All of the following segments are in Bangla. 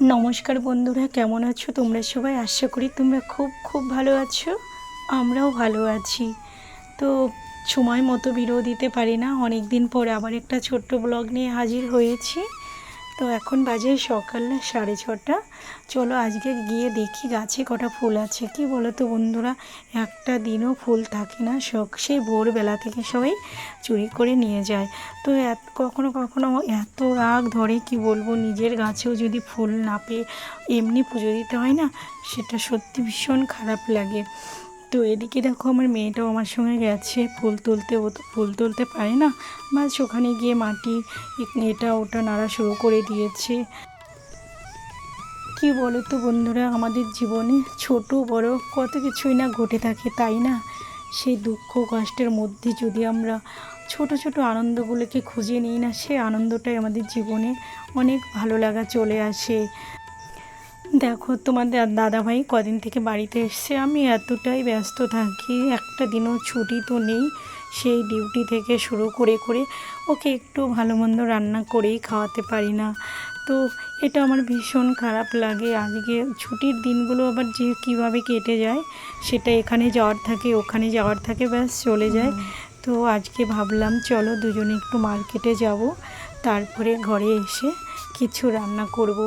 নমস্কার বন্ধুরা, কেমন আছো তোমরা সবাই? আশা করি তোমরা খুব খুব ভালো আছো, আমরাও ভালো আছি। তো সময় মতো বিরোধ দিতে পারি না অনেক দিন পর আবার একটা ছোট্ট ব্লগ নিয়ে হাজির হয়েছি। তো এখন বাজে সকাল সাড়ে ছটা। চলো আজকে গিয়ে দেখি গাছে কটা ফুল আছে। কি বলো তো বন্ধুরা, একটা দিনও ফুল থাকে না। শখ সেই ভোরবেলা থেকে সবাই চুরি করে নিয়ে যায়। তো কখনো কখনো এত রাগ ধরে, কি বলব, নিজের গাছেও যদি ফুল না পেয়ে এমনি পুজো দিতে হয় না, সেটা সত্যি ভীষণ খারাপ লাগে। তো এদিকে দেখো আমার মেয়েটাও আমার সঙ্গে গেছে, ফুল তুলতে, ও তো ফুল তুলতে পারে না। বাস ওখানে গিয়ে মাটি, এটা, ওটা নাড়া শুরু করে দিয়েছে। কি বলো তো বন্ধুরা, আমাদের জীবনে ছোট, বড় কত কিছুই না ঘটে থাকে, তাই না? সেই দুঃখ, কষ্টের মধ্যে যদি আমরা ছোট ছোট আনন্দগুলোকে খুঁজে নিই না সেই আনন্দটাই আমাদের জীবনে অনেক ভালো লাগা চলে আসে। দেখো তোমাদের দাদা ভাই কদিন থেকে বাড়িতে এসছে। আমি এতটাই ব্যস্ত থাকি একটা দিনও ছুটি তো নেই। সেই ডিউটি থেকে শুরু করে করে ওকে একটু ভালো মন্দ রান্না করেই খাওয়াতে পারি না। তো এটা আমার ভীষণ খারাপ লাগে। আজকে ছুটির দিনগুলো আবার যে কীভাবে কেটে যায় সেটা এখানে যাওয়ার থাকে ওখানে যাওয়ার থাকে ব্যাস চলে যায়। তো আজকে ভাবলাম চলো দুজনে একটু মার্কেটে যাব। তারপরে ঘরে এসে কিছু রান্না করব।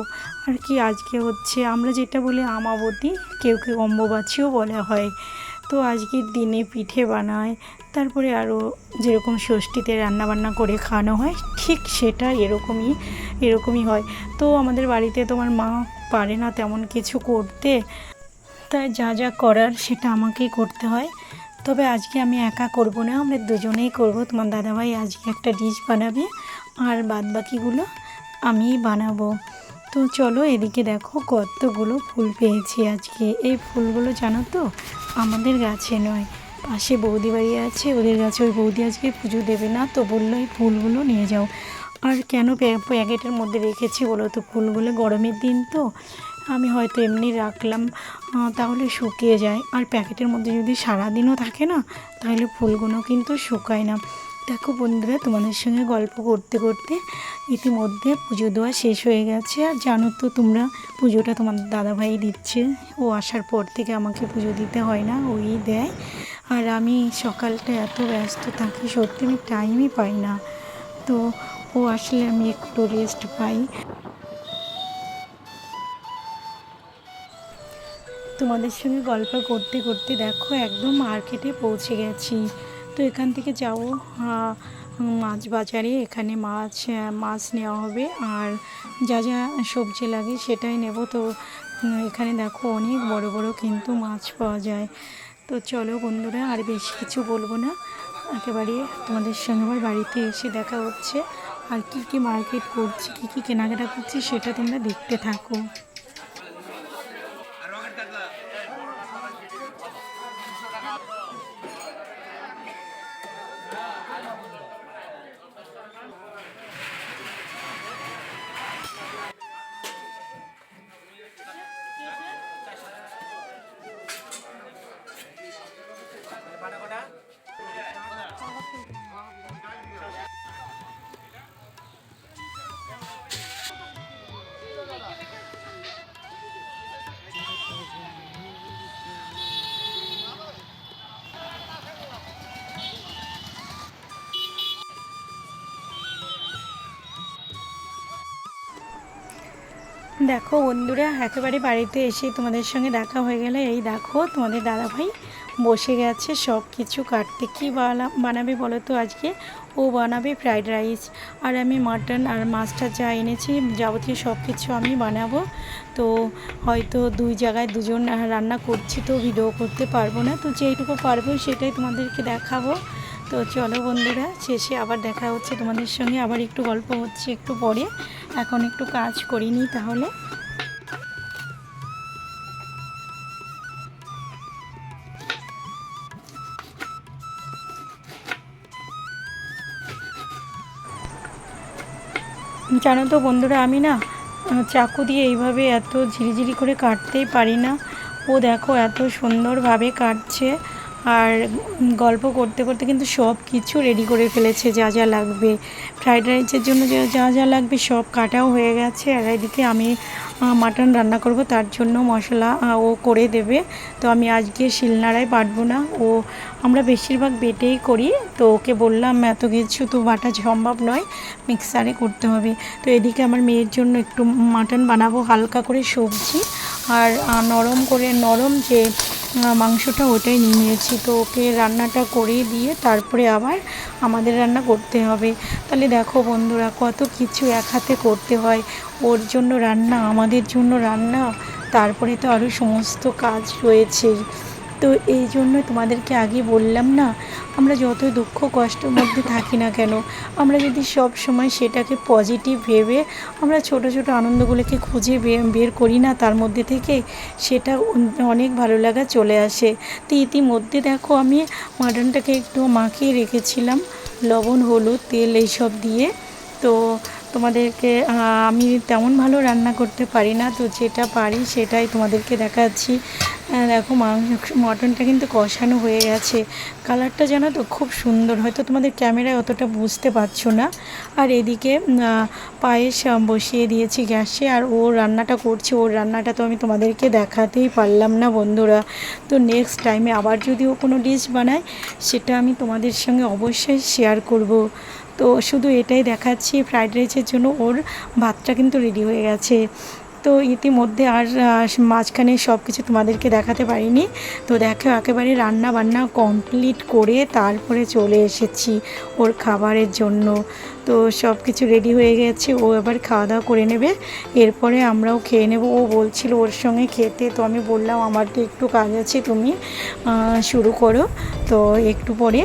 আর কি আজকে হচ্ছে, আমরা যেটা বলি আমাবতী, কেউ কেউ অম্বুবাচিও বলা হয়। তো আজকের দিনে পিঠে বানায়, তারপরে আরও যেরকম ষষ্ঠীতে রান্না বান্না করে খাওয়ানো হয়, ঠিক সেটা এরকমই এরকমই হয়। তো আমাদের বাড়িতে তোমার মা পারে না তেমন কিছু করতে, তাই যা যা করার সেটা আমাকেই করতে হয়। তবে আজকে আমি একা করব না, আমরা দুজনেই করব। তোমার দাদাভাই আজকে একটা ডিশ বানাবে, আর বাদ বাকিগুলো আমিই বানাবো। তো চলো এদিকে দেখো কতগুলো ফুল পেয়েছি আজকে। এই ফুলগুলো জানো তো? আমাদের গাছে নয়। পাশে বৌদি বাড়ি আছে, ওদের গাছে ওই বৌদি আজকে পুজো দেবে না, তো বলল এই ফুলগুলো নিয়ে যাও। আর কেন প্যা- প্যাকেটের মধ্যে রেখেছি বলো তো? ফুলগুলো গরমের দিন তো, আমি হয়তো এমনি রাখলাম তাহলে শুকিয়ে যায়। আর প্যাকেটের মধ্যে যদি সারাদিনও থাকে না, তাহলে ফুলগুলো কিন্তু শুকায় না। দেখো বন্ধুরা, তোমাদের সঙ্গে গল্প করতে করতে ইতিমধ্যে পুজো দেওয়া শেষ হয়ে গেছে। আর জানো তো তোমরা, পুজোটা তোমার দাদাভাই দিচ্ছে। ও আসার পর থেকে আমাকে পুজো দিতে হয় না, ওই দেয়। আর আমি সকালটা এত ব্যস্ত থাকি, সত্যি আমি টাইমই পাই না। তো ও আসলে আমি একটু রেস্ট পাই। তোমাদের সঙ্গে গল্প করতে করতে দেখো, একদম মার্কেটে পৌঁছে গেছি। তো এখান থেকে যাব। মাছ বাজারে এখানে মাছ মাছ নেওয়া হবে। আর যা যা সবজি লাগে সেটাই নেব। তো এখানে দেখো অনেক বড় বড় কিন্তু মাছ পাওয়া যায়। তো চলো বন্ধুরা, আর বেশি কিছু বলব না। একেবারে তোমাদের সঙ্গে আমার বাড়িতে এসে দেখা হচ্ছে। আর কি কি মার্কেট করছি, কি কি কেনাকাটা করছি সেটা তোমরা দেখতে থাকো। দেখো বন্ধুরা, একেবারে বাড়িতে এসে তোমাদের সঙ্গে দেখা হয়ে গেলে এই দেখো তোমাদের দাদাভাই বসে গেছে সব কিছু কাটতে। কী বানা- বানাবে বলো তো আজকে? ও বানাবে ফ্রাইড রাইস আর আমি মাটন আর মাছটা যা এনেছি যাবতীয় সব কিছু আমি বানাবো। তো হয়তো দুই জায়গায় দুজন রান্না করছি তো ভিডিও করতে পারব না। তো যেইটুকু পারব সেটাই তোমাদেরকে দেখাবো। তো চলো বন্ধুরা, শেষে আবার দেখা হচ্ছে তোমাদের সঙ্গে। আবার একটু গল্প হচ্ছে একটু পরে। এখন একটু কাজ করিনি তাহলে। জানো তো বন্ধুরা, আমি না চাকু দিয়ে এইভাবে এত ঝিরিঝিরি করে কাটতেই পারি না। ও দেখো এত সুন্দরভাবে কাটছে। আর গল্প করতে করতে কিন্তু সব কিছু রেডি করে ফেলেছে, যা যা লাগবে। ফ্রাইড রাইসের জন্য যা যা লাগবে সব কাটাও হয়ে গেছে। আর এদিকে আমি মাটন রান্না করব, তার জন্য মশলা ও করে দেবে। তো আমি আজকে শিলনাড়ায় বাটবো না। ও, আমরা বেশিরভাগ বেটেই করি। তো ওকে বললাম, এত কিছু তো বাটা সম্ভব নয় মিক্সারে করতে হবে। তো এদিকে আমার মেয়ের জন্য একটু মাটন বানাবো, হালকা করে সবজি। আর নরম করে, নরম যে মাংসটা ওটাই নিয়ে নিয়েছি। তো ওকে রান্নাটা করে দিয়ে তারপরে আবার আমাদের রান্না করতে হবে। তাহলে দেখো বন্ধুরা, কত কিছু এক হাতে করতে হয়। ওর জন্য রান্না, আমাদের জন্য রান্না, তারপরে তো আরও সমস্ত কাজ রয়েছেই। তো এই জন্য তোমাদেরকে আগে বললাম না, আমরা যত দুঃখ কষ্টের মধ্যে থাকি না কেন, আমরা যদি সব সময় সেটাকে পজিটিভ ভেবে আমরা ছোট ছোট আনন্দগুলোকে খুঁজে বের করি না, তার মধ্যে থেকে সেটা অনেক ভালো লাগা চলে আসে। তো ইতিমধ্যে দেখো আমি মাটনটাকে একটু মাখিয়ে রেখেছিলাম, লবণ, হলুদ, তেল এইসব দিয়ে। তো তোমাদেরকে আমি তেমন ভালো রান্না করতে পারি না, তো যেটা পারি সেটাই তোমাদেরকে দেখাচ্ছি। দেখো মাংস, মটনটা কিন্তু কষানো হয়ে গেছে। কালারটা জানো তো খুব সুন্দর, হয়তো তোমাদের ক্যামেরায় অতটা বুঝতে পারছ না। আর এদিকে পায়েস বসিয়ে দিয়েছি গ্যাসে, আর ও রান্নাটা করছে, ওর রান্নাটা তো আমি তোমাদেরকে দেখাতেই পারলাম না বন্ধুরা। তো নেক্সট টাইমে আবার যদি ও কোনো ডিশ বানায়, সেটা আমি তোমাদের সঙ্গে অবশ্যই শেয়ার করব। তো শুধু এটাই দেখাচ্ছি ফ্রাইড রাইসের জন্য ওর ভাতটা কিন্তু রেডি হয়ে গেছে। তো ইতিমধ্যে আর মাঝখানে সব কিছু তোমাদেরকে দেখাতে পারিনি। তো দেখো একেবারে রান্না বান্না কমপ্লিট করে তারপরে চলে এসেছি ওর খাবারের জন্য। তো সব কিছু রেডি হয়ে গেছে, ও এবার খাওয়া দাওয়া করে নেবে। এরপরে আমরাও খেয়ে নেব। ও বলছিল ওর সঙ্গে খেতে, তো আমি বললাম, আমার তো একটু কাজ আছে, তুমি শুরু করো। তো একটু পরে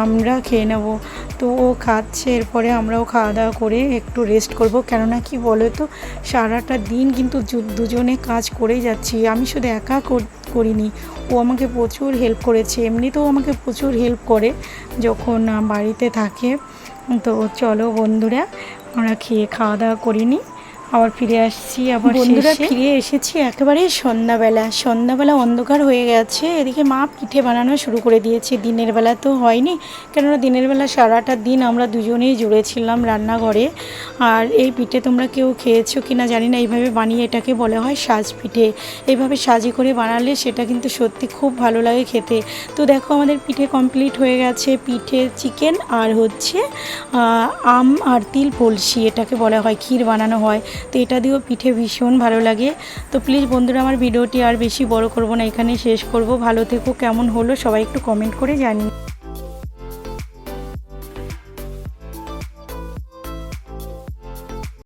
আমরা খেয়ে নেব। তো ও খাচ্ছে, এরপরে আমরাও খাওয়া দাওয়া করে একটু রেস্ট করব। কেননা কি বলো তো সারাটা দিন কিন্তু দুজনে কাজ করেই যাচ্ছি। আমি শুধু একা কর- করিনি, ও আমাকে প্রচুর হেল্প করেছে। এমনিতেও আমাকে প্রচুর হেল্প করে যখন বাড়িতে থাকে। তো চলো বন্ধুরা, আমরা খেয়ে খাওয়া দাওয়া করিনি। আবার ফিরে আসছি আবার বন্ধুরা ফিরে এসেছি একেবারে সন্ধ্যাবেলা। সন্ধ্যাবেলা অন্ধকার হয়ে গেছে এদিকে মা পিঠে বানানো শুরু করে দিয়েছে। দিনের বেলা তো হয়নি কেননা দিনের বেলা সারাটা দিন আমরা দুজনেই জুড়েছিলাম রান্নাঘরে। আর এই পিঠে তোমরা কেউ খেয়েছো কি না জানি না এইভাবে বানিয়ে এটাকে বলা হয় সাজ পিঠে। এইভাবে সাজি করে বানালে সেটা কিন্তু সত্যি খুব ভালো লাগে খেতে। তো দেখো আমাদের পিঠে কমপ্লিট হয়ে গেছে পিঠে চিকেন আর হচ্ছে আম আর তিল ফলসি এটাকে বলা হয় ক্ষীর বানানো হয়। তো এটা দিয়েও পিঠে ভীষণ ভালো লাগে। তো প্লিজ বন্ধুরা, আমার ভিডিওটি আর বেশি বড় করব না এখানে শেষ করব। ভালো থেকো, কেমন হলো সবাই একটু কমেন্ট করে জানিয়ে